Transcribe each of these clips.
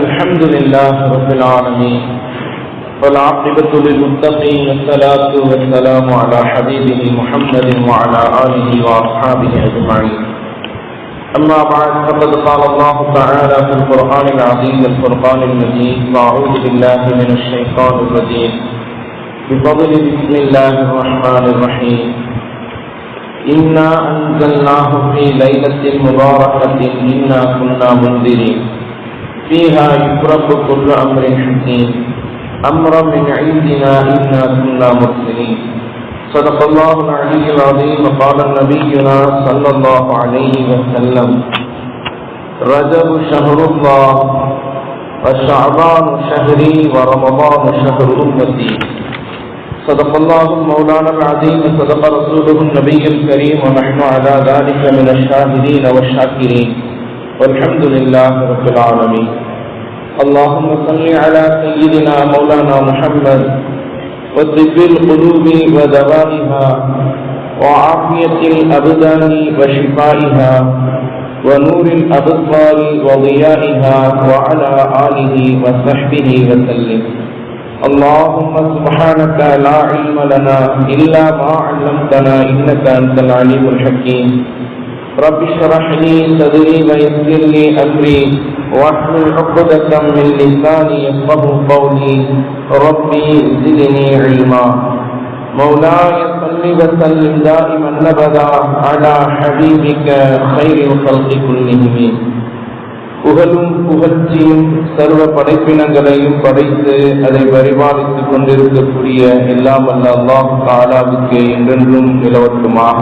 الحمد لله رب العالمين والعاقبة للمتقين والصلاة والسلام على حبيبه محمد وعلى آله وأصحابه أجمعين أما بعد، فقد قال الله تعالى في القرآن العظيم والفرقان المجيد وأعوذ بالله من الشيطان الرجيم بفضل بسم الله الرحمن الرحيم إنا أنزلناه في ليلة مباركة إنا كنا منذرين فيها يفرق كل أمر حكيم. أمرا من عندنا إنا كنا مرسلين صدق الله العلي العظيم. وقال نبينا صلى الله عليه وسلم. رجب شهر الله وشعبان شهري ورمضان شهر أمتي. صدق الله مولانا العظيم. صدق رسوله النبي الكريم. ونحن على ذلك من الشاهدين والشاكرين. والحمد لله رب العالمين. اللهم صل على سيدنا مولانا محمد وطب القلوب ودوائها وعافية الأبدان وشفائها ونور الأبصار وضيائها وعلى آله وصحبه وسلم. اللهم سبحانك لا علم لنا إلا ما علمتنا إنك أنت العليم الحكيم. رب اشرح لي صدري ويسر لي أمري واحلل عقدة من لساني يفقه قولي ربي زدني علما مولاي صل وسلم دائما ابدا على حبيبك خير الخلق كلهم புகழும் புகழ்ச்சியும் சர்வ படைப்பினங்களையும் படைத்து அதை பரிபாலித்துக் கொண்டிருக்கக்கூடிய எல்லாம் அல்ல அல்லாஹ் தாலாவுக்கு என்றென்றும் நிலவட்டுமாக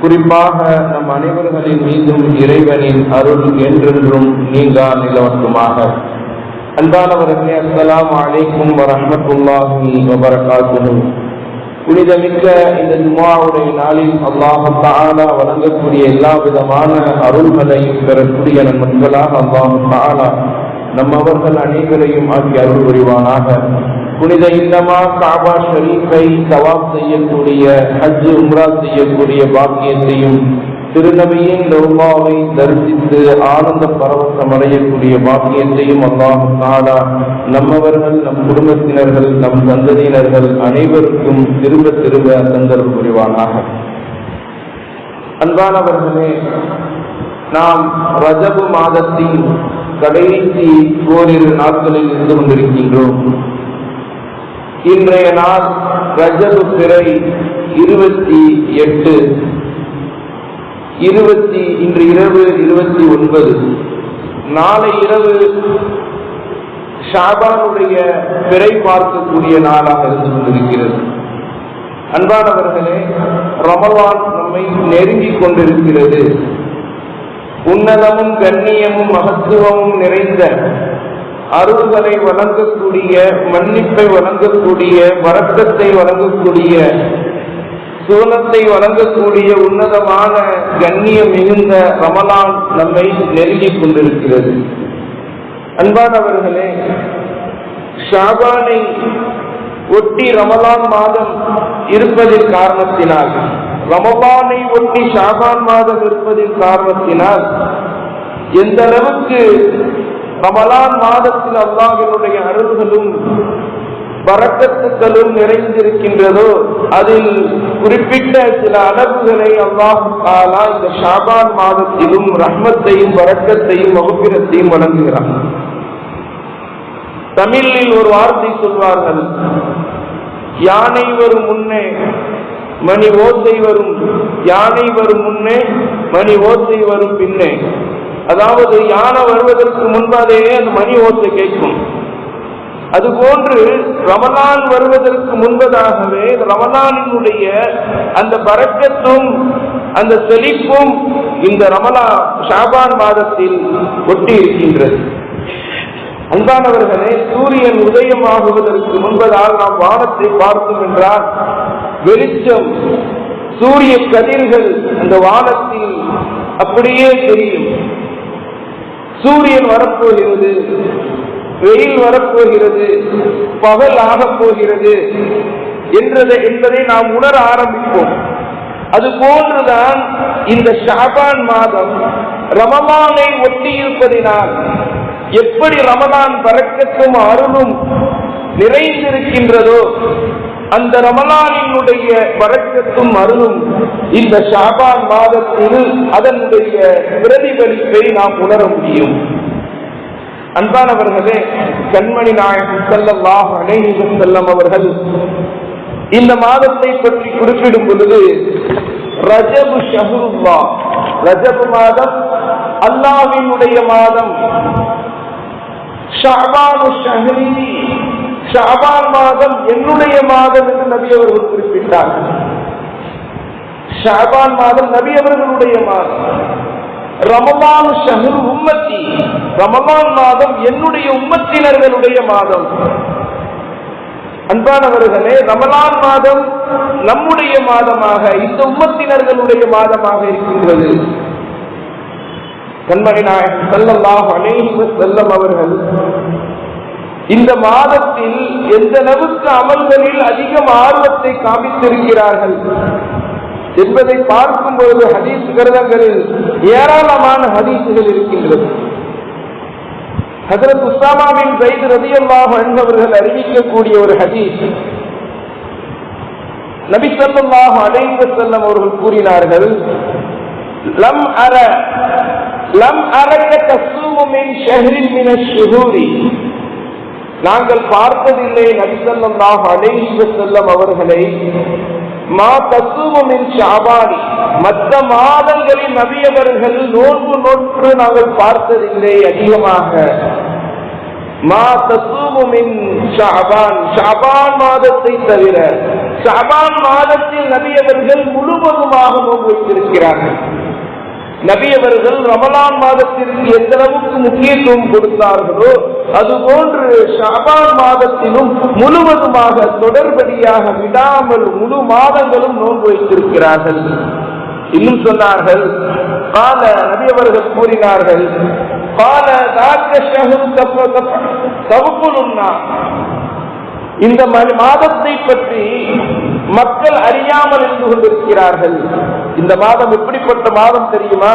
குறிப்பாக நம் அனைவர்களின் மீதும் இறைவனின் அருள் என்றென்றும் நீங்கா நிலவட்டுமாக. அன்பானவர்களே அஸ்லாம் அலைக்கும் வரமத்துல்லாஹி வபரகாத்துஹு. புனிதமிக்க இந்த ஜுமாவுடைய நாளில் அல்லாஹு வழங்கக்கூடிய எல்லா விதமான அருள்களையும் பெறக்கூடிய நண்பர்களாக அல்லாஹு தாலா நம்மவர்கள் அனைவரையும் ஆக்கி அருள் புரிவானாக. புனித இல்லமா காபா ஷரீஃபை தவாப் செய்யக்கூடிய ஹஜ் உம்ரா செய்யக்கூடிய பாக்கியத்தையும் திருநபியின் லோமாவை தரிசித்து ஆனந்த பரவசம் அடையக்கூடிய பாக்கியத்தையும் அல்லாஹ் நாடா நம்மவர்கள் நம் குடும்பத்தினர்கள் நம் சந்ததியினர்கள் அனைவருக்கும் திரும்ப திரும்ப தந்தல் புரிவானாக. அன்பானவர்களே நாம் ரஜபு மாதத்தின் கடைசி ஓரிரு நாட்களில் இருந்து கொண்டிருக்கின்றோம். இன்றைய நாள் ரஜது பிறை இருபத்தி எட்டு. இருபத்தி இன்று இரவு இருபத்தி ஒன்பது. நாளை இரவு ஷாபானுடைய பிறை பார்க்கக்கூடிய நாளாக இருந்து கொண்டிருக்கிறது. அன்பானவர்களே ரமலான் நம்மை நெருங்கிக் கொண்டிருக்கிறது. உன்னதமும் கண்ணியமும் மகத்துவமும் நிறைந்த அருள்களை வழங்கக்கூடிய மன்னிப்பை வழங்கக்கூடிய வரக்கத்தை வழங்கக்கூடிய சுவனத்தை வழங்கக்கூடிய உன்னதமான கண்ணியம் மிகுந்த ரமலான் நம்மை நெருங்கிக் கொண்டிருக்கிறது. அன்பானவர்களே ஷாபானை ஒட்டி ரமலான் மாதம் இருப்பதின் காரணத்தினால் ரமபானை ஒட்டி ஷாபான் மாதம் இருப்பதின் காரணத்தினால் எந்த அளவுக்கு ரமலான் மாதத்தில் அல்லாஹினுடைய அருள்களும் வரக்கத்துக்களும் நிறைந்திருக்கின்றதோ அதில் குறிப்பிட்ட சில அளவுகளை அல்லாஹாலா இந்த ஷாபான் மாதத்திலும் ரஹ்மத்தையும் வரக்கத்தையும் வகுப்பிடத்தையும் வழங்குகிறான். தமிழில் ஒரு வார்த்தை சொல்வார்கள் யானை வரும் முன்னே மணி ஓசை வரும் யானை வரும் முன்னே மணி ஓசை வரும் பின்னே. அதாவது யானை வருவதற்கு முன்பாகவே அந்த மணி ஓசை கேட்கும். அதுபோன்று ரமலான் வருவதற்கு முன்பதாகவே ரமலானினுடைய அந்த பறக்கத்தும் அந்த செழிப்பும் இந்த ரமலா ஷாபான் மாதத்தில் ஒட்டி இருக்கின்றது. அன்பானவர்களே சூரியன் உதயமாகுவதற்கு முன்பதால் நாம் வானத்தை பார்த்தோம் என்றால் வெளிச்சம் சூரிய கதிர்கள் அந்த வானத்தில் அப்படியே தெரியும். சூரியன் வரப்போகிறது வெயில் வரப்போகிறது பகல் ஆகப் போகிறது என்றதை என்பதை நாம் உணர ஆரம்பிப்போம். அது போன்றுதான் இந்த ஷாபான் மாதம் ரமலானை ஒட்டி இருப்பதினால் எப்படி ரமலான் பறக்கத்தும் அருளும் நிறைந்திருக்கின்றதோ அந்த ரமலானினுடைய பறக்கத்தும் அருளும் இந்த ஷாபான் மாதத்தில் அதனுடைய பிரதிபலிப்பை நாம் உணர முடியும். அன்பானவர்களே கண்மணி நாயகம் செல்லல்லாஹ் அனைவரும் செல்லம் அவர்கள் இந்த மாதத்தை பற்றி குறிப்பிடும் பொழுது ரஜபு ஷஹருல்லா ரஜபு மாதம் அல்லாவினுடைய மாதம். ஷஹபானு ஷஹரி ஷாபான் மாதம் என்னுடைய மாதம் என்று நபி அவர்கள் குறிப்பிட்டார்கள் ஷாபான் மாதம் நபி அவர்களுடைய மாதம். ரமபான் ஷஹரு உம்மத்தி ரமபான் மாதம் என்னுடைய உம்மத்தினர்களுடைய மாதம். அன்பானவர்களே ரமலான் மாதம் நம்முடைய மாதமாக இந்த உம்மத்தினர்களுடைய மாதமாக இருக்கின்றது. கண்மணி நாயகம் செல்லல்லாஹ் அனைவரும் செல்லம் அவர்கள் இந்த மாதத்தில் எந்த அளவுக்கு அமல்களில் அதிகம் ஆர்வத்தை காமித்திருக்கிறார்கள் என்பதை பார்க்கும்போது ஹதீஸ் கிரதங்களில் ஏராளமான ஹதீசுகள் இருக்கின்றது. ஹசரத் உஸ்தாமாவின் கைது ரதியல்லாஹ் அன்பவர்கள் அறிவிக்கக்கூடிய ஒரு ஹதீஸ். நபி ஸல்லல்லாஹு அடைந்த செல்லம் அவர்கள் கூறினார்கள் லம் அர லம் அரக்க தஸ்ஸூமு ஷஹரின் மின நாங்கள் பார்த்ததில்லை நபி ஸல்லல்லாஹு செல்லம் அவர்களை. மா தத்துவமின் மின் மற்ற மாதங்களில் நபியவர்கள் நோன்பு நோற்று நாங்கள் பார்த்ததில்லை அதிகமாக. மா தத்துவமின் ஷாபான். ஷாபான் மாதத்தை தவிர ஷாபான் மாதத்தில் நபியவர்கள் முழுவதுமாக நோன்பு வைத்திருக்கிறார்கள். நபியவர்கள் ரமலான் மாதத்திற்கு எந்த அளவுக்கு முக்கியத்துவம் கொடுத்தார்களோ அதுபோன்று ஷாபான் மாதத்திலும் முழுவதுமாக தொடர்படியாக விடாமல் முழு மாதங்களும் நோன்பு வைத்திருக்கிறார்கள். இன்னும் சொன்னார்கள் கால நபியவர்கள் கூறினார்கள் கால தாக்க ஷஹரு இந்த ம- மாதத்தை பற்றி மக்கள் அறியாமல் இருந்து கொண்டிருக்கிறார்கள். இந்த மாதம் எப்படிப்பட்ட மாதம் தெரியுமா?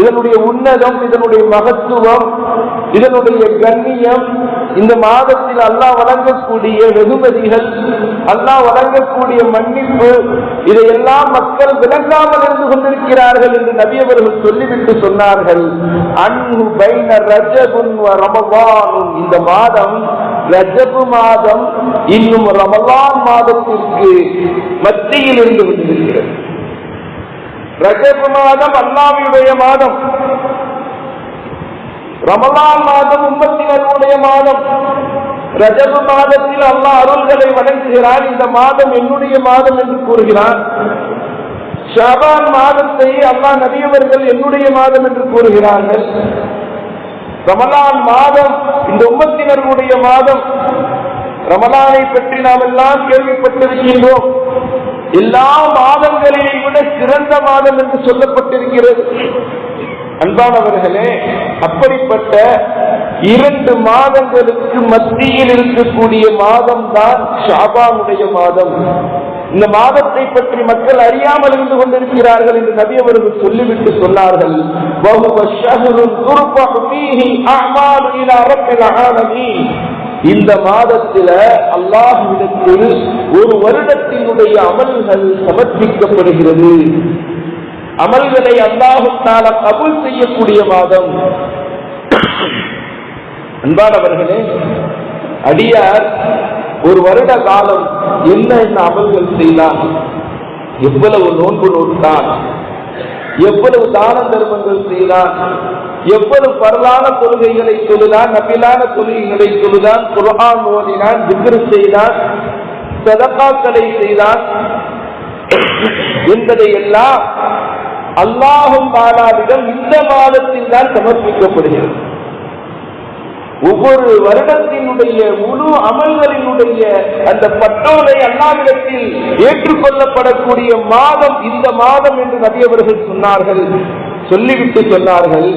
இதனுடைய உன்னதம் இதனுடைய மகத்துவம் இதனுடைய கண்ணியம் இந்த மாதத்தில் அல்லாஹ் வழங்கக்கூடிய வெகுமதிகள் அல்லாஹ் வழங்கக்கூடிய மன்னிப்பு இதையெல்லாம் மக்கள் விளங்காமல் இருந்து கொண்டிருக்கிறார்கள் என்று நபி அவர்கள் சொல்லிவிட்டு சொன்னார்கள். அன்பு பைன ரஜபுன் ரமவானும் இந்த மாதம் ரஜபு மாதம் இன்னும் ரமலான் மாதத்திற்கு மத்தியில் இருந்து கொண்டிருக்கிறது ரஜபு மாதம் அல்லாவியுடைய மாதம். ரமலான் மாதம் உம்மத்தினருடைய மாதம். ரஜபு மாதத்தில் அல்லாஹ் அருள்களை வழங்குகிறான் இந்த மாதம் என்னுடைய மாதம் என்று கூறுகிறான் ஷபான் மாதத்தை அல்லாஹ் நபியவர்கள் என்னுடைய மாதம் என்று கூறுகிறார்கள். ரமலான் மாதம் இந்த உம்மத்தினருடைய மாதம். ரமலானை பற்றி நாம் எல்லாம் கேள்விப்பட்டிருக்கின்றோம். எல்லா மாதங்களையும் விட சிறந்த மாதம் என்று சொல்லப்பட்டிருக்கிறது. அன்பானவர்களே அப்படிப்பட்ட இரண்டு மாதங்களுக்கு மத்தியில் இருக்கக்கூடிய மாதம் தான் ஷாபானுடைய மாதம். இந்த மாதத்தை பற்றி மக்கள் அறியாமல் இருந்து கொண்டிருக்கிறார்கள் என்று நபி அவர்கள் சொல்லிவிட்டு சொன்னார்கள். இந்த மாதத்தில் அல்லாஹ்விடத்தில் ஒரு வருடத்தினுடைய அமல்கள் சமர்ப்பிக்கப்படுகிறது. அமல்களை அல்லாஹுத்தால கபுல் செய்யக்கூடிய மாதம். அன்பானவர்களே அடியார் ஒரு வருட காலம் என்ன என்ன அமல்கள் செய்யலாம் எவ்வளவு நோன்பு நோட்டான் எவ்வளவு தான தர்மங்கள் செய்யலாம் எவ்வளவு பரலான தொழுகைகளை சொல்லுதான் நபிலான தொழுகைகளை சொல்லுதான் குர்ஆன் ஓதினான் திக்ரு செய்தான் சதகாக்களை செய்தான் என்பதை எல்லாம் அல்லாஹும் தாலாவிடம் இந்த மாதத்தில் தான் சமர்ப்பிக்கப்படுகிறது. ஒவ்வொரு வருடத்தினுடைய முழு அமல்களினுடைய அந்த பட்டோலை அல்லாவிடத்தில் ஏற்றுக்கொள்ளப்படக்கூடிய மாதம் இந்த மாதம் என்று நபியவர்கள் சொன்னார்கள். சொல்லிவிட்டு சொன்னார்கள்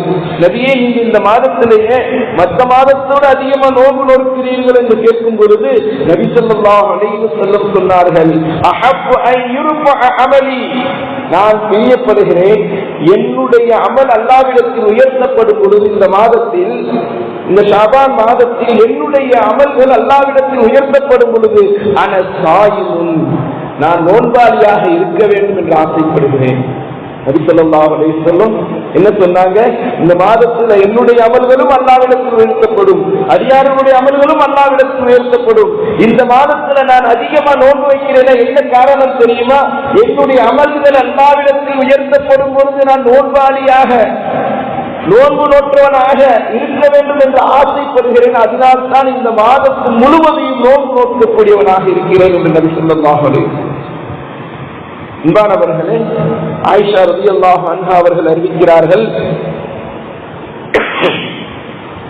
நபியே இங்கு இந்த மாதத்திலேயே மற்ற மாதத்தோடு அதிகமா நோன்பு நோக்கிறீர்கள் என்று கேட்கும் பொழுது நபி சொல்லாம் அலைஹி செல்லும் சொன்னார்கள் அமலி. நான் பிரியப்படுகிறேன் என்னுடைய அமல் அல்லாவிடத்தில் உயர்த்தப்படும் பொழுது இந்த மாதத்தில் இந்த ஷாபான் மாதத்தில் என்னுடைய அமல்கள் அல்லாவிடத்தில் உயர்த்தப்படும் பொழுது அன சாயிமுன் நான் நோன்பாளியாக இருக்க வேண்டும் என்று ஆசைப்படுகிறேன். நபிசல்லாஹ் அலைஹிஸ்ஸலாம் என்ன சொன்னாங்க? இந்த மாதத்துல என்னுடைய அமல்களும் அல்லாவிடத்தில் உயர்த்தப்படும். அடியார்களுடைய அமல்களும் அல்லாவிடத்தில் உயர்த்தப்படும். இந்த மாதத்துல நான் அதிகமா நோன்பு வைக்கிறேன் என்ன காரணம் தெரியுமா? என்னுடைய அமல்கள் அல்லாவிடத்தில் உயர்த்தப்படும் பொழுது நான் நோன்பாளியாக நோன்பு நோற்றவனாக இருக்க வேண்டும் என்று ஆசைப்படுகிறேன். அதனால் தான் இந்த மாதத்து முழுவதையும் நோன்பு நோக்கக்கூடியவனாக இருக்கிறேன் என்று நபி சொல்லமாக அன்பானவர்களே ஆயிஷா ரவி அல்லாஹ் அன்ஹா அவர்கள் அறிவிக்கிறார்கள்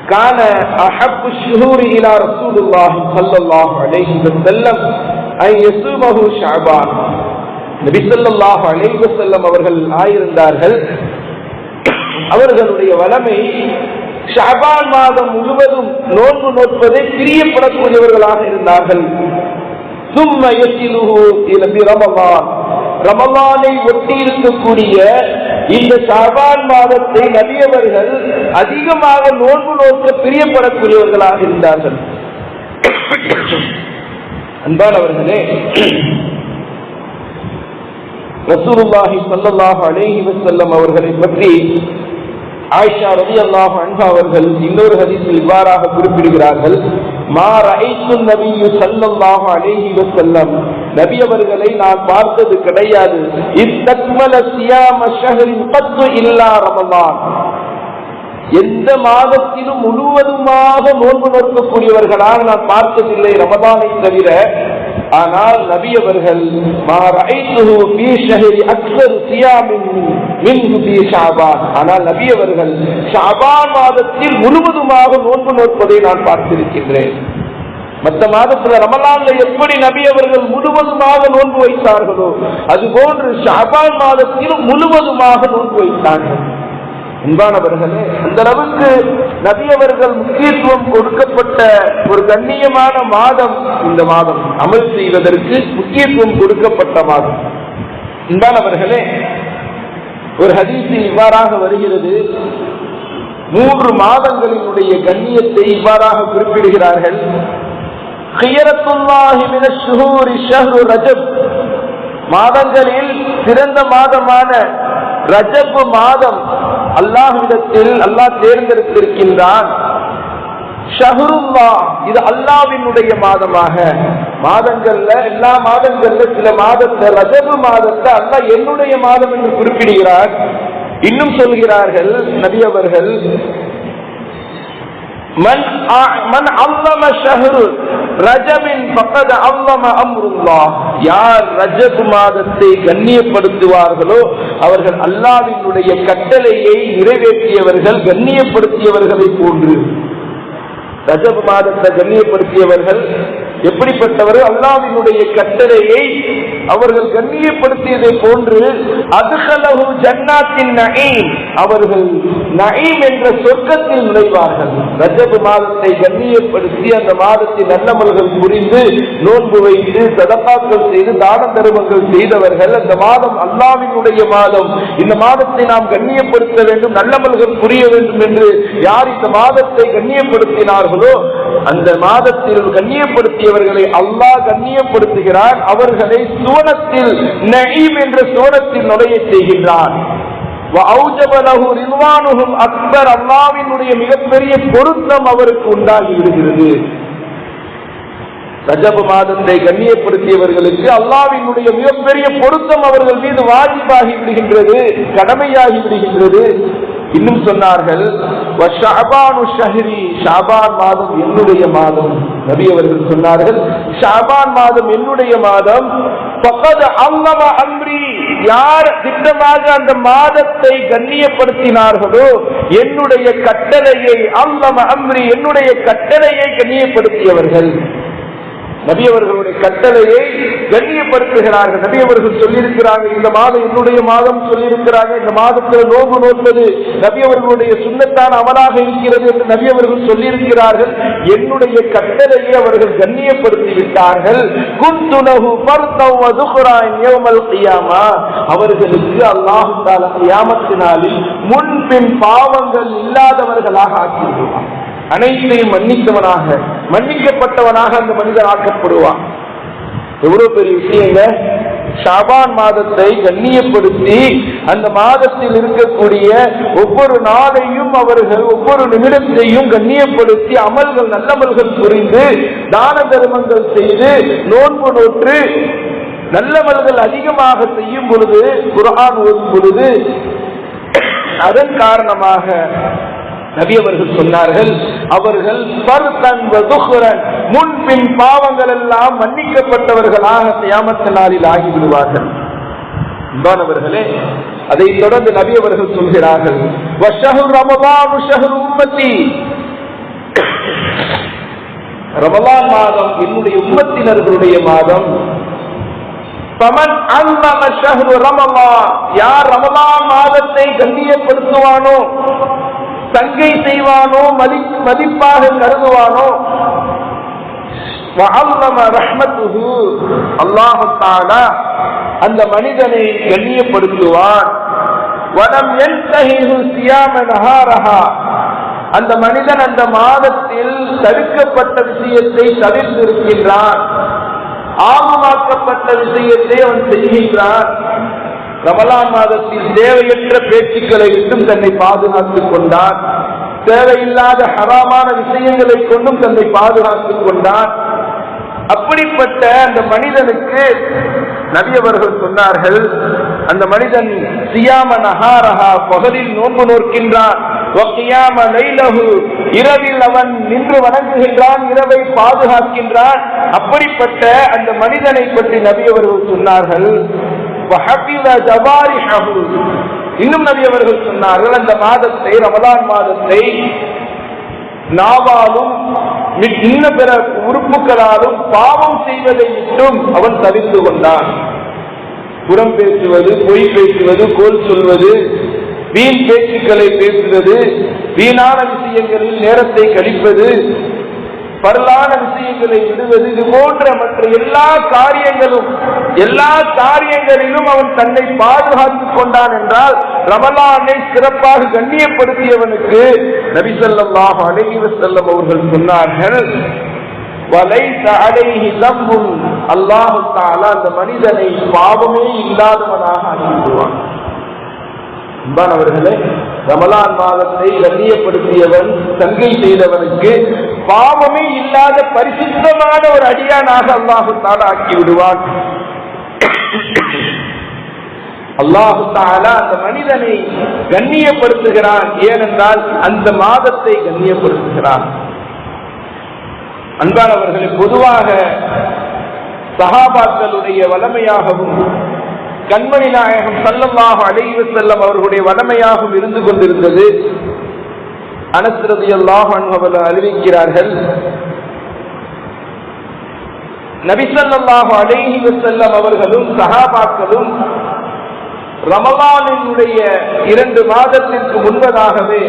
கான அஹப்பு ஷுஹூரி இலா ரசூலுல்லாஹி ஸல்லல்லாஹு அலைஹி வஸல்லம் ஐ யஸூமஹு ஷஅபான். நபி ஸல்லல்லாஹு அலைஹி வஸல்லம் அவர்கள் ஆயிருந்தார்கள். அவர்களுடைய வளமை ஷாபான் மாதம் முழுவதும் நோன்பு நோற்பதை பிரியப்படக்கூடியவர்களாக இருந்தார்கள். சும்ம யசிலுஹு இல ரமலான் ரமலானை ஒட்டி இருக்கக்கூடிய இந்த ஷாபான் மாதத்தை நபியவர்கள் அதிகமாக நோன்பு நோக்க பிரியப்படக்கூடியவர்களாக இருந்தார்கள். அன்பானவர்களே ரசூலுல்லாஹி ஸல்லல்லாஹு அலைஹி செல்லம் அவர்களை பற்றி ஆயிஷா ரவி அல்லாஹ் அன்பா அவர்கள் இன்னொரு ஹதீஸில் இவ்வாறாக குறிப்பிடுகிறார்கள். மா ரஐத்து நபியு ஸல்லல்லாஹு அலைஹி செல்லம் நபி அவர்களை நான் பார்த்தது கிடையாது. இல்லா எந்த மாதத்திலும் முழுவதுமாக நோன்பு நோக்கக்கூடியவர்களாக நான் பார்த்ததில்லை ரமதானை தவிர. ஆனால் நபி அவர்கள் ஆனால் நபி அவர்கள் ஷாபான் மாதத்தில் முழுவதுமாக நோன்பு நோற்பதை நான் பார்த்திருக்கின்றேன். மற்ற மாதத்துல ரமலான்ல எப்படி நபி அவர்கள் முழுவதுமாக நோன்பு வைத்தார்களோ அது போன்று ஷாபான் மாதத்திலும் முழுவதுமாக நோன்பு வைத்தார்கள். அன்பானவர்களே அந்த அளவுக்கு நபியவர்கள் முக்கியத்துவம் கொடுக்கப்பட்ட ஒரு கண்ணியமான மாதம் இந்த மாதம். அமல் செய்வதற்கு முக்கியத்துவம் கொடுக்கப்பட்ட மாதம். அன்பானவர்களே ஒரு ஹதீஸில் இவ்வாறாக வருகிறது. மூன்று மாதங்களினுடைய கண்ணியத்தை இவ்வாறாக குறிப்பிடுகிறார்கள். மாதங்களில் சிறந்த மாதமான ரஜப் மாதம் அல்லாஹ்விடத்தில் அல்லாஹ் தேர்ந்தெடுத்திருக்கின்றான். இது அல்லாவினுடைய மாதமாக. மாதங்கள்ல எல்லா மாதங்கள்ல சில மாதத்தை ரஜபு மாதத்தை அல்லா என்னுடைய மாதம் என்று குறிப்பிடுகிறார். இன்னும் சொல்கிறார்கள் நபியவர்கள் மன் அ- மன் அல்லம ஷஹரு ரஜபின் பக்கத அல்லம யார் ரஜப் மாதத்தை கண்ணியப்படுத்துவார்களோ அவர்கள் அல்லாவினுடைய கட்டளையை நிறைவேற்றியவர்கள் கண்ணியப்படுத்தியவர்களை போன்று. ரஜப் மாதத்தை கண்ணியப்படுத்தியவர்கள் எப்படிப்பட்டவர்கள்? அல்லாவினுடைய கட்டளையை அவர்கள் கண்ணியப்படுத்தியதை போன்று அதுகளவு ஜன்னாத்தின் நகை அவர்கள் நயீம் என்ற சொர்க்கத்தில் நுழைவார்கள். ரஜபு மாதத்தை கண்ணியப்படுத்தி அந்த மாதத்தின் நல்லமல்கள் புரிந்து நோன்பு வைத்து சதப்பாக்கள் செய்து தான தருமங்கள் செய்தவர்கள் அந்த மாதம் அல்லாவினுடைய மாதம். இந்த மாதத்தை நாம் கண்ணியப்படுத்த வேண்டும் நல்லமல்கள் புரிய வேண்டும் என்று யார் இந்த மாதத்தை கண்ணியப்படுத்தினார்களோ அந்த மாதத்தில் கண்ணியப்படுத்தியவர்களை அல்லாஹ் கண்ணியப்படுத்துகிறான். அவர்களை சோனத்தில் நயீம் என்ற சோனத்தில் நுழைய செய்கின்றான். அக்பர் அல்லாவினுடைய மிகப்பெரிய பொருத்தம் அவருக்கு உண்டாகி விடுகிறது ரஜப மாதத்தை கண்ணியப்படுத்தியவர்களுக்கு அல்லாவினுடைய மிகப்பெரிய பொருத்தம் அவர்கள் மீது வாஜிபாகி விடுகின்றது கடமையாகி விடுகின்றது இன்னும் சொன்னார்கள் ஷாபான் மாதம் என்னுடைய மாதம். நபி அவர்கள் சொன்னார்கள் ஷாபான் மாதம் என்னுடைய மாதம். பக்கது அல்லம அம்ரி யார் திட்டமாக அந்த மாதத்தை கண்ணியப்படுத்தினார்களோ என்னுடைய கட்டளையை அல்லம அம்ரி என்னுடைய கட்டளையை கண்ணியப்படுத்தியவர்கள். நபியவர்களுடைய கட்டளையை கண்ணியப்படுத்துகிறார்கள். நபியவர்கள் சொல்லியிருக்கிறார்கள் சொல்லியிருக்கிறாங்க இந்த மாதம் என்னுடைய மாதம் சொல்லியிருக்கிறார்கள். இந்த மாதத்தில் நோம்பு நோற்பது நபியவர்களுடைய சுண்ணத்தான் அமலாக இருக்கிறது என்று நபியவர்கள் சொல்லியிருக்கிறார்கள். என்னுடைய கட்டளையை அவர்கள் கண்ணியப்படுத்தி விட்டார்கள் அவர்களுக்கு அல்லாஹு தாலா முன்பின் பாவங்கள் இல்லாதவர்களாக ஆக்கிவிடுவார் அனைத்தையும் மன்னித்தவனாக மன்னிக்கப்பட்டவனாக அந்த மனிதர் ஆக்கப்படுவான். எவ்வளவு பெரிய விஷயங்க? ஷாபான் மாதத்தை கண்ணியப்படுத்தி அந்த மாதத்தில் இருக்கக்கூடிய ஒவ்வொரு நாளையும் அவர்கள் ஒவ்வொரு நிமிடத்தையும் கண்ணியப்படுத்தி அமல்கள் நல்லமல்கள் புரிந்து தான தர்மங்கள் செய்து நோன்பு நோற்று நல்லமல்கள் அதிகமாக செய்யும் பொழுது குரான் ஓதும் பொழுது அதன் காரணமாக நபி அவர்கள் சொன்னார்கள் அவர்கள் பர்தன் முன்பின் பாவங்கள் எல்லாம் மன்னிக்கப்பட்டவர்களாக தியாமத்த நாளில் ஆகிவிடுவார்கள். அன்பானவர்களே அதை தொடர்ந்து நபி அவர்கள் சொல்கிறார்கள் ரமலான் மாதம் என்னுடைய உம்மத்தினர்களுடைய மாதம். பமன் அன்மம ஷஹ்ரு யார் ரமலான் மாதத்தை கண்ணியப்படுத்துவானோ தங்கை செய்வானோ மதி மதிப்பாக கருதுவானோ? வஅல்லம அந்த மனிதனை கண்ணியப்படுத்துவான் வனம் என்தஹிஹு சியாம நஹாரஹா. அந்த மனிதன் அந்த மாதத்தில் தடுக்கப்பட்ட விஷயத்தை தவிர்த்திருக்கின்றான். ஆகமாக்கப்பட்ட விஷயத்தை அவன் செய்கின்றான். ரமலான் மாதத்தில் தேவையற்ற பேச்சுக்களை விட்டும் தன்னை பாதுகாத்துக் கொண்டார். தேவையில்லாத ஹராமான விஷயங்களை கொண்டும் தன்னை பாதுகாத்துக் கொண்டான் அப்படிப்பட்ட அந்த மனிதனுக்கு நவியவர்கள் சொன்னார்கள் அந்த மனிதன் சியாம நஹாரஹா பகலில் நோன்பு நோக்கின்றான் இரவில் அவன் நின்று வணங்குகின்றான் இரவை பாதுகாக்கின்றான். அப்படிப்பட்ட அந்த மனிதனை பற்றி நபியவர்கள் சொன்னார்கள் இன்னும் நபி அவர்கள் சொன்னார்கள் அந்த மாதத்தை ரமலான் மாதத்தை நாவாலும் இன்ன பிற உறுப்புகளாலும் பாவம் செய்வதை விட்டும் அவன் தவிர்த்து கொண்டான். புறம் பேசுவது பொய் பேசுவது கோல் சொல்வது வீண் பேச்சுக்களை பேசுவது வீணான விஷயங்களில் நேரத்தை கழிப்பது பரலான விஷயங்களை விடுவது இது போன்ற மற்ற எல்லா காரியங்களும் எல்லா காரியங்களிலும் அவன் தன்னை பாதுகாத்துக் கொண்டான் என்றால் ரமலானை சிறப்பாக கண்ணியப்படுத்தியவனுக்கு நபிசல்லாஹ் அழகிவ செல்லம் அவர்கள் சொன்னார்கள் அல்லாஹு அந்த மனிதனை பாவமே இல்லாதவனாக ஆக்கிவிடுவான் அன்பானவர்களே ரமலான் மாதத்தை கண்ணியப்படுத்தியவன் தங்கை செய்தவனுக்கு பாவமே இல்லாத பரிசுத்தமான ஒரு அடியானாக அல்லாஹுத்தால ஆக்கி விடுவான் அல்லாஹு தாலா அந்த மனிதனை கண்ணியப்படுத்துகிறான். ஏனென்றால் அந்த மாதத்தை கண்ணியப்படுத்துகிறான். அன்பானவர்களை பொதுவாக சகாபாக்களுடைய வளமையாகவும் கண்மணி நாயகம் சல்லல்லாஹு அலைஹி செல்லம் அவர்களுடைய வடமையாகவும் இருந்து கொண்டிருந்தது. அனஸ்ரதி அவர்கள் அறிவிக்கிறார்கள். நபிசல்லாஹு அலைஹி செல்லம் அவர்களும் சகாபாக்களும் ரமலானினுடைய இரண்டு மாதத்திற்கு முன்பதாகவே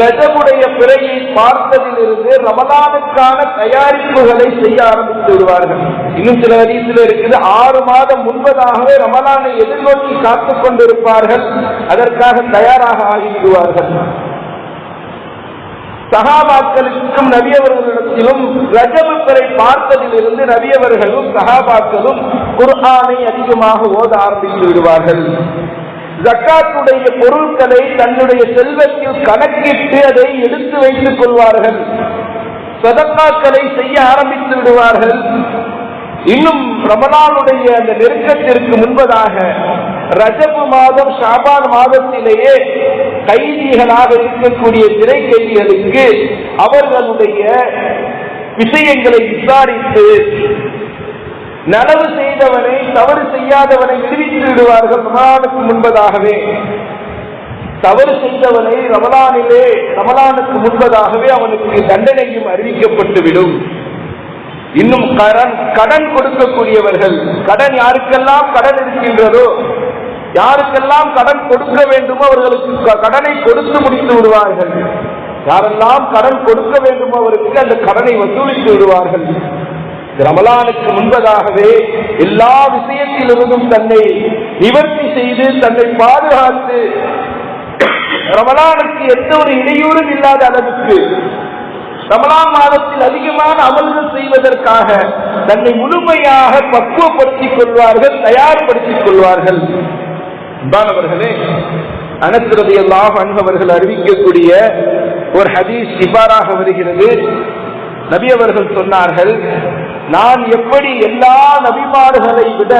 ரஜமுடைய பிறையை பார்த்ததிலிருந்து ரமலானுக்கான தயாரிப்புகளை செய்ய ஆரம்பித்து விடுவார்கள். இன்னும் சில ஹதீஸில் இருக்குது ஆறு மாதம் முன்பதாகவே ரமலானை எதிர்நோக்கி காத்துக் கொண்டிருப்பார்கள். அதற்காக தயாராக ஆகிவிடுவார்கள். சகாபாக்களுக்கும் நபியவர்களிடத்திலும் ரஜபு பிறை பார்த்ததிலிருந்து நபியவர்களும் சகாபாக்களும் குர்ஹானை அதிகமாக ஓத ஆரம்பித்து விடுவார்கள். ஜக்காத்துடைய பொருட்களை தன்னுடைய செல்வத்தில் கணக்கிட்டு அதை எடுத்து வைத்துக் கொள்வார்கள். சதக்காக்களை செய்ய ஆரம்பித்து விடுவார்கள். இன்னும் ரமலானுடைய அந்த நெருக்கத்திற்கு முன்பதாக ரஜபு மாதம் ஷாபான் மாதத்திலேயே கைதிகளாக இருக்கக்கூடிய சிறை கைதிகளுக்கு அவர்களுடைய விஷயங்களை விசாரித்து நனவு செய்தவனை தவறு செய்யாதவனை விடுவித்து விடுவார்கள் ரமலானுக்கு முன்பதாகவே. தவறு செய்தவனை ரமலானிலே ரமலானுக்கு முன்பதாகவே அவனுக்கு தண்டனையும் அறிவிக்கப்பட்டுவிடும். இன்னும் கடன் கடன் கொடுக்கக்கூடியவர்கள் கடன் யாருக்கெல்லாம் கடன் இருக்கின்றதோ யாருக்கெல்லாம் கடன் கொடுக்க வேண்டுமோ அவர்களுக்கு கடனை கொடுத்து முடித்து விடுவார்கள். யாரெல்லாம் கடன் கொடுக்க வேண்டுமோ அவருக்கு அந்த கடனை வசூலித்து விடுவார்கள். ரமலானுக்கு முன்பதாகவே எல்லா விஷயத்திலிருந்தும் தன்னை நிவர்த்தி செய்து தன்னை பாதுகாத்து ரமலானுக்கு எந்த ஒரு இடையூறும் இல்லாத அளவுக்கு ரமலான் மாதத்தில் அதிகமான அமல்கள் செய்வதற்காக தன்னை முழுமையாக பக்குவப்படுத்திக் கொள்வார்கள் தயார்படுத்திக் கொள்வார்கள். அன்பானவர்களே அனத்திரதி எல்லாம் அன்பவர்கள் அறிவிக்கக்கூடிய ஒரு ஹதீஸ் இவ்வாறாக வருகிறது. நபி அவர்கள் சொன்னார்கள் நான் எப்படி எல்லா நபிமார்களை விட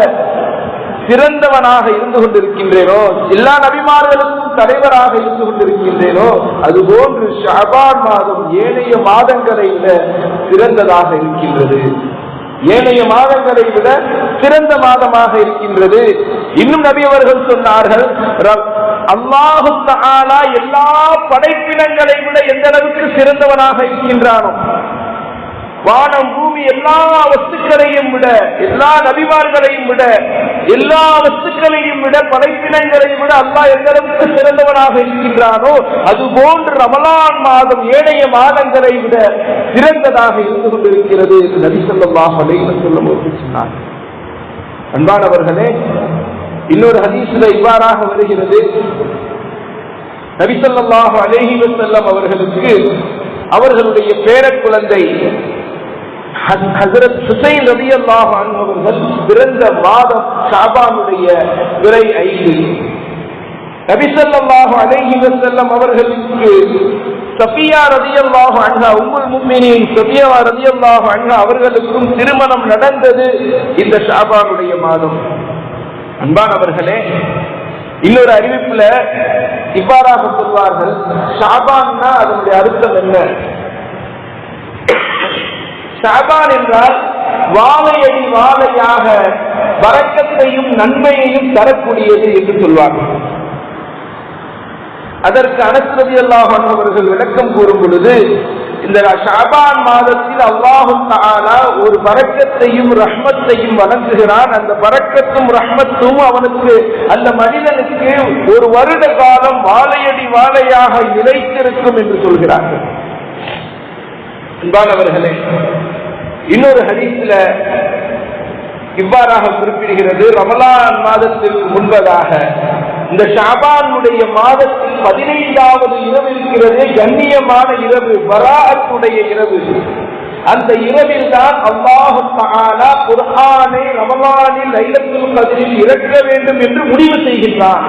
சிறந்தவனாக இருந்து கொண்டிருக்கின்றேனோ எல்லா நபிமார்களுக்கும் தலைவராக இருந்து கொண்டிருக்கின்றேனோ அதுபோன்று ஷபான் மாதம் ஏனைய மாதங்களை விட சிறந்ததாக இருக்கின்றது. ஏனைய மாதங்களை விட சிறந்த மாதமாக இருக்கின்றது. இன்னும் நபி அவர்கள் சொன்னார்கள் ர- அல்லாஹு எல்லா படைப்பினங்களை விட எந்த அளவுக்கு சிறந்தவனாக இருக்கின்றானோ வானம் பூமி எல்லா வஸ்துக்களையும் விட எல்லா நபிமார்களையும் விட எல்லா வஸ்துக்களையும் விட படைப்பினங்களையும் விட அல்லா எந்த அளவுக்கு சிறந்தவனாக இருக்கின்றானோ அது போன்று ரமலான் மாதம் ஏனைய மாதங்களை விட சிறந்ததாக இருந்து கொண்டிருக்கிறது என்று நபி ஸல்லல்லாஹு சொல்லும் சொன்னார். அன்பானவர்களே இன்னொரு ஹதீஸ்ல இவ்வாறாக வருகிறது. நபி ஸல்லல்லாஹு அலைஹி வஸல்லம் அவர்களுக்கு அவர்களுடைய பேரக்குழந்தை ஹசரத் ஹுசைன் ரதி அல்லாஹ் அவர்கள் பிறந்த மாதம் ஷாபானுடைய பிறை ஐந்து. நபிசல்லாஹு அலைஹி வஸல்லம் அவர்களுக்கு சபியா ரதியல்லாஹு அன்ஹா உங்கள் முஃமினீன் சஃபியா ரதியல்லாஹு அன்ஹா அவர்களுக்கும் திருமணம் நடந்தது இந்த ஷாபானுடைய மாதம். அன்பானவர்களே இன்னொரு அறிவிப்புல இவ்வாறாக சொல்வார்கள் ஷாபான்னா அதனுடைய அர்த்தம் என்ன? ஷாபான் என்றால் வாழையடி வாழையாக வரக்கத்தையும் நன்மையையும் தரக்கூடியது என்று சொல்வார்கள் அதற்கு அனஸ்ரதி அல்லாஹன் அவர்கள் விளக்கம் கூறும் பொழுது இந்த ஷாபான் மாதத்தில் அல்லாஹும் தானா ஒரு பறக்கத்தையும் ரஹ்மத்தையும் வழங்குகிறான். அந்த பறக்கத்தும் ரஹ்மத்தும் அவனுக்கு அந்த மனிதனுக்கு ஒரு வருட காலம் வாழையடி வாழையாக நிலைத்திருக்கும் என்று சொல்கிறார்கள். அன்பானவர்களே இன்னொரு ஹதீஸ்ல இவ்வாறாக குறிப்பிடுகிறது ரமலான் மாதத்திற்கு முன்பதாக இந்த ஷாபானுடைய மாதத்தில் பதினைந்தாவது இரவு இருக்கிறது கண்ணியமான இரவு வராத்துடைய இரவு. அந்த இரவில் தான் அல்லாஹு தஆலா குர்ஆனை ரமலானில் லைலத்துல் கத்ரில் இறக்க வேண்டும் என்று முடிவு செய்கின்றான்.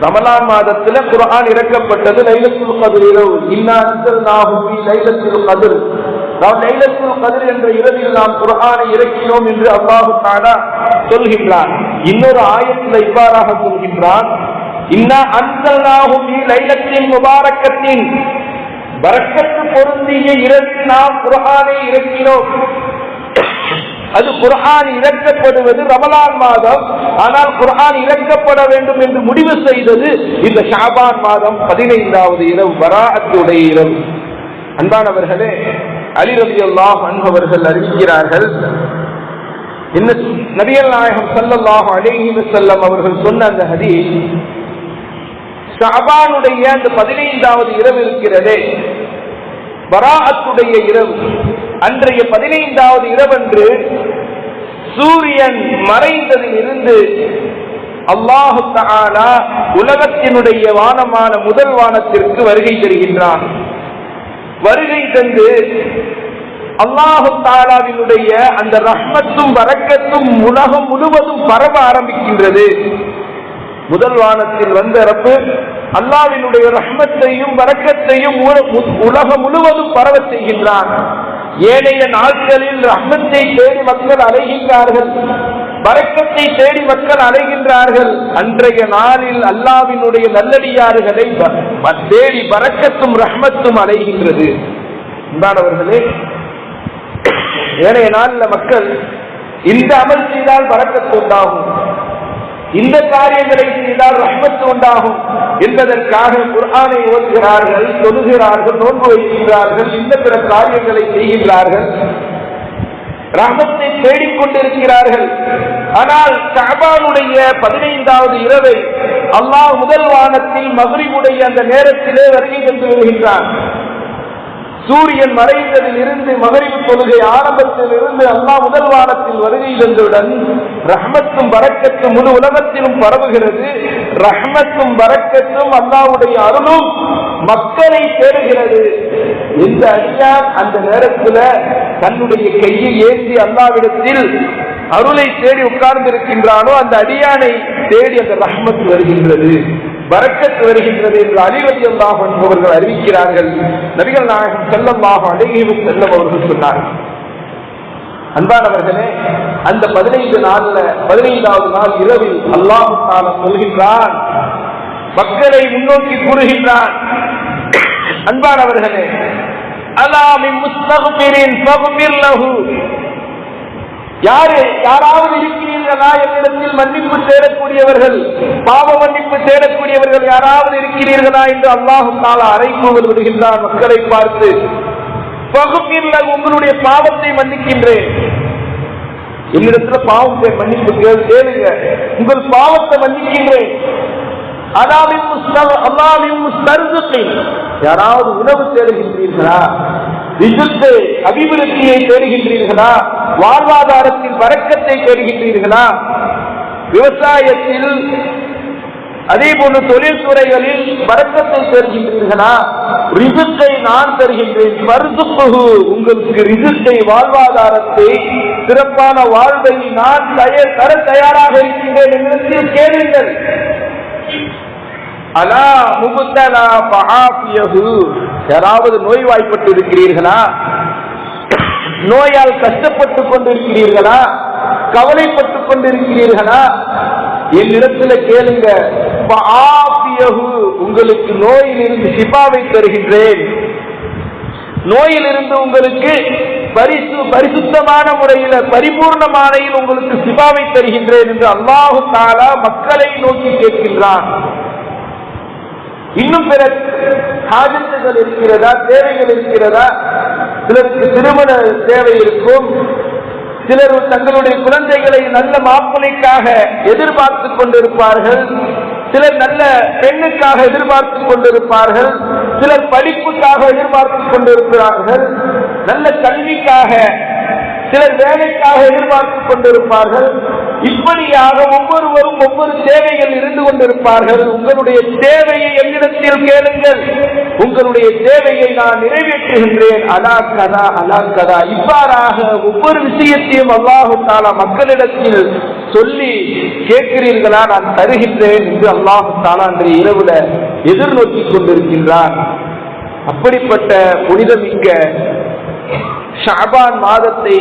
ரமலான் மாதத்துல குரான் இறக்கப்பட்டது லைலத்துல் கதிர் இரவு. இன்னா அன்சல்நாஹு லைலத்துல் கத்ர். நாம் லைலத்துல் கதிர் என்ற இரவில் நாம் குரஹானை இறக்கினோம் என்று அல்லாஹ் தானா சொல்கின்றான். இன்னொரு ஆயத்துல இவ்வாறாக சொல்கின்றான். இன்னா அன்சல்நாஹு லைலத்தின் முபாரக்கத்தின். பரக்கத்து பொருந்திய இரவில் நாம் குரஹானை இறக்கினோம். அது குரஹான் இறக்கப்படுவது ரமலான் மாதம். ஆனால் குரஹான் இறக்கப்பட வேண்டும் என்று முடிவு செய்தது இந்த ஷாபான் மாதம் பதினைந்தாவது இரவு பராஅத்துடைய இரவு. அன்பானவர்களே அலி ரலியல்லாஹு அன்ஹு அவர்கள் அறிவிக்கிறார்கள் என்ன நபியல் நாயகம் சல்லல்லாஹ் அலைஹி செல்லம் அவர்கள் சொன்ன அந்த ஹதி ஷாபானுடைய அந்த பதினைந்தாவது இரவு இருக்கிறதே. பராஅத்துடைய இரவு. அன்றைய பதினைந்தாவது இரவன்று சூரியன் மறைந்ததிலிருந்து அல்லாஹு தஆலா உலகத்தினுடைய வானமான முதல் வானத்திற்கு வருகை தருகின்றான். வருகை தந்து அல்லாஹு தாலாவினுடைய அந்த ரஹ்மத்தும் வரக்கத்தும் உலகம் முழுவதும் பரவ ஆரம்பிக்கின்றது. முதல் வானத்தில் வந்த ரப்பு அல்லாவினுடைய ரஹ்மத்தையும் வரக்கத்தையும் மு- உலகம் முழுவதும் பரவ செய்கின்றான். ஏனைய நாட்களில் ரஹ்மத்தை தேடி மக்கள் அலைகின்றார்கள். வரக்கத்தை தேடி மக்கள் அலைகின்றார்கள். அன்றைய நாளில் அல்லாவினுடைய நல்லடியார்களை தேடி வரக்கத்தும் ரஹ்மத்தும் அலைகின்றது. உண்டானவர்களே ஏனைய நாளில் மக்கள் இந்த அமல் செய்தால் வரக்கத்து உண்டாகும். இந்த காரியங்களை செய்தால் ரஹ்மத்து உண்டாகும் என்பதற்காக குர்ஆனை ஓதுகிறார்கள் தொழுகிறார்கள் நோன்பு வைக்கின்றார்கள் இந்த பிற காரியங்களை செய்கின்றார்கள். ரஹமத்தை தேடிக்கொண்டிருக்கிறார்கள். ஆனால் கபானுடைய பதினைந்தாவது இரவை அல்லாஹ் முதல் வானத்தில் மகிழ்வுடைய அந்த நேரத்திலே வருகை தந்து வருகின்றான் சூரியன் மறைந்ததில் இருந்து மகரிவு தொழுகை ஆரம்பத்தில் இருந்து அல்லா முதல் வாரத்தில் வருகை தந்தவுடன் ரஹ்மத்தும் வரக்கத்தும் முழு உலகத்திலும் பரவுகிறது. ரஹ்மத்தும் வரக்கத்தும் அல்லாவுடைய அருளும் மக்களை தேடுகிறது. இந்த அடியான் அந்த நேரத்தில் தன்னுடைய கையை ஏந்தி அல்லாவிடத்தில் அருளை தேடி உட்கார்ந்து இருக்கின்றானோ அந்த அடியானை தேடி அந்த ரஹ்மத் வருகின்றது. வரக்கத்து வருகின்றது என்று அலிவதி அல்லாஹ் என்பவர்கள் அறிவிக்கிறார்கள். நபிகள் நாயகம் செல்லமாக அழகிவு செல்லம் அவர்கள் சொன்னார்கள். அன்பானவர்களே அந்த பதினைந்து நாள்ல பதினைந்தாவது நாள் இரவில் அல்லாஹு காலம் சொல்கின்றான். மக்களை முன்னோக்கி கூறுகின்றான். அன்பானவர்களே அலாமின் முஸ்தகுபிரின் லஹு. யாரு யாராவது இருக்கிறீர்களா என்னிடத்தில் மன்னிப்பு தேடக்கூடியவர்கள் பாவ மன்னிப்பு தேடக்கூடியவர்கள் யாராவது இருக்கிறீர்களா என்று அல்லாஹு தாலா அறைகூவல் விடுகின்றார் மக்களை பார்த்து பகுப்பில் உங்களுடைய பாவத்தை மன்னிக்கின்றேன். என்னிடத்துல பாவத்தை மன்னிப்பு கேளுங்க. உங்கள் பாவத்தை மன்னிக்கின்றேன். அதாவது அல்லாவின் யாராவது உணவு தேடுகின்றீர்களா? விசுத்து அபிவிருத்தியை தேடுகின்றீர்களா? வாழ்வாதாரத்தில் வரக்கத்தை தேடுகின்றீர்களா? விவசாயத்தில் அதே போன்று தொழில்துறைகளில் வரக்கத்தை தருகின்றீர்களா ரிசுத்தை நான் தருகின்றேன். மருதுப்புகு உங்களுக்கு ரிசுத்தை வாழ்வாதாரத்தை சிறப்பான வாழ்வை நான் தய- தர தயாராக இருக்கின்றேன் என்று கேளுங்கள். அலா முகுத்தலா பஹாபியகு யாராவது நோய்வாய்ப்பட்டு இருக்கிறீர்களா நோயால் கஷ்டப்பட்டு கொண்டிருக்கிறீர்களா? கவலைப்பட்டு கொண்டிருக்கிறீர்களா? என்னிடத்துல கேளுங்க. உங்களுக்கு நோயிலிருந்து சிபாவை தருகின்றேன். நோயிலிருந்து உங்களுக்கு பரிசு பரிசுத்தமான முறையில பரிபூர்ணமான உங்களுக்கு சிபாவை தருகின்றேன் என்று அல்லாஹு தாலா மக்களை நோக்கி கேட்கின்றான். இன்னும் பிற சாதித்துகள் இருக்கிறதா தேவைகள் இருக்கிறதா? சிலருக்கு திருமண தேவை இருக்கும். சிலர் தங்களுடைய குழந்தைகளை நல்ல மாப்பிளைக்காக எதிர்பார்த்து கொண்டிருப்பார்கள். சிலர் நல்ல பெண்ணுக்காக எதிர்பார்த்து கொண்டிருப்பார்கள். சிலர் படிப்புக்காக எதிர்பார்த்து கொண்டிருக்கிறார்கள். நல்ல கல்விக்காக சிலர் வேலைக்காக எதிர்பார்த்து கொண்டிருப்பார்கள். இப்படியாக ஒவ்வொருவரும் ஒவ்வொரு தேவைகள் இருந்து கொண்டிருப்பார்கள். உங்களுடைய தேவையை என்னிடத்தில் கேளுங்கள். உங்களுடைய தேவையை நான் நிறைவேற்றுகின்றேன். அலா கதா அலா கதா. இவ்வாறாக ஒவ்வொரு விஷயத்தையும் அல்லாஹு தாலா மக்களிடத்தில் சொல்லி கேட்கிறீர்களா? நான் தருகின்றேன் என்று அல்லாஹு தாலா அன்றைய இரவுல எதிர்நோக்கி கொண்டிருக்கின்றார். அப்படிப்பட்ட புனிதமிக்க ஷாபான் மாதத்தை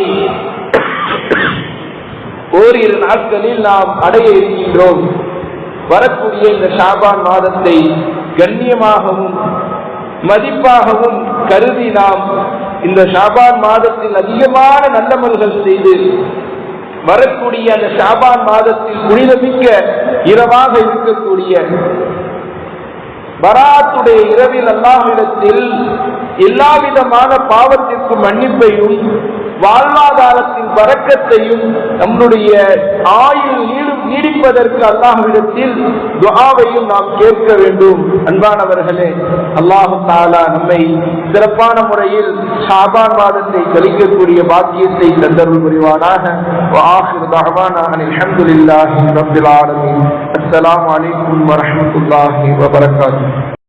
ஓரிரு நாட்களில் நாம் அடைய இருக்கின்றோம் வரக்கூடிய இந்த ஷாபான் மாதத்தை கண்ணியமாகவும் மதிப்பாகவும் கருதி நாம் இந்த ஷாபான் மாதத்தில் அதிகமான நல்லமல்கள் செய்து வரக்கூடிய அந்த ஷாபான் மாதத்தில் புனிதமிக்க இரவாக இருக்கக்கூடிய பராத்துடைய இரவில் அல்லாமிடத்தில் எல்லாவிதமான பாவத்திற்கும் மன்னிப்பையும் வாழ்வாதாரத்தின் வரக்கத்தையும் நம்முடைய ஆயுள் நீடிப்பதற்கு அல்லாஹ்விடத்தில் துவாவையும் நாம் கேட்க வேண்டும். அன்பானவர்களே அல்லாஹு தாலா நம்மை சிறப்பான முறையில் ஷாபான் மாதத்தை கழிக்கக்கூடிய பாக்கியத்தை தந்தருள் புரிவானாக. அலமதுல்லாஹி அஸ்லாம் வலைக்கம் வரமத்துல்லாஹி வபரகாத்து